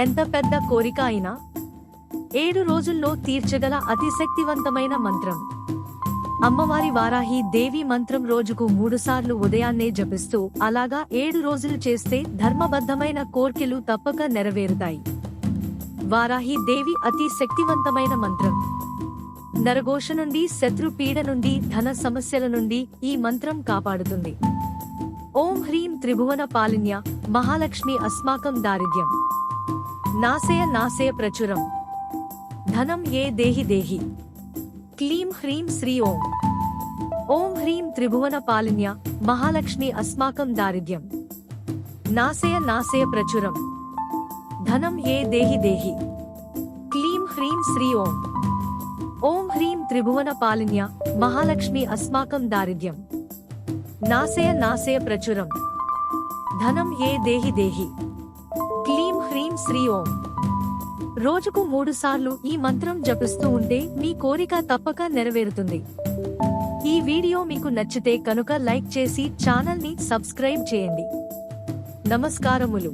ఎంత పెద్ద కోరిక అయినా ఏడు రోజుల్లో తీర్చగల అతిశక్తివంతమైన మంత్రం. అమ్మవారి వారాహి దేవి మంత్రం రోజుకు మూడుసార్లు ఉదయాన్నే జపిస్తూ అలాగా ఏడు రోజులు చేస్తే ధర్మబద్ధమైన కోర్కెలు తప్పక నెరవేరుతాయి. వారాహి దేవి అతి శక్తివంతమైన మంత్రం. నరఘోష నుండి శత్రు పీడ నుండి ధన సమస్యల నుండి ఈ మంత్రం కాపాడుతుంది. ఓం హ్రీం త్రిభువన పాలిన్య మహాలక్ష్మి అస్మాకం దారిద్ర్యం. నాశయ నాశయ ప్రచురం ధనం ఏ దేహి దేహి క్లీం హ్రీం శ్రీ ఓం ఓం హ్రీం త్రిభువన పాలిన్య మహాలక్ష్మి అస్మాకం దారిద్ర్యం నాశయ నాశయ ప్రచురం ధనం ఏ దేహి దేహి క్లీం హ్రీం శ్రీ ఓం ఓం హ్రీం త్రిభువన పాలిన్య మహాలక్ష్మి అస్మాకం దారిద్ర్యం నాశయ నాశయ ప్రచురం ధనం ఏ దేహి దేహి క్లీం హ్రీం శ్రీ ఓం. రోజుకు మూడు సార్లు ఈ మంత్రం జపిస్తూ ఉంటే మీ కోరిక తప్పక నెరవేరుతుంది. ఈ వీడియో మీకు నచ్చితే కనుక లైక్ చేసి ఛానల్ని సబ్స్క్రైబ్ చేయండి. నమస్కారములు.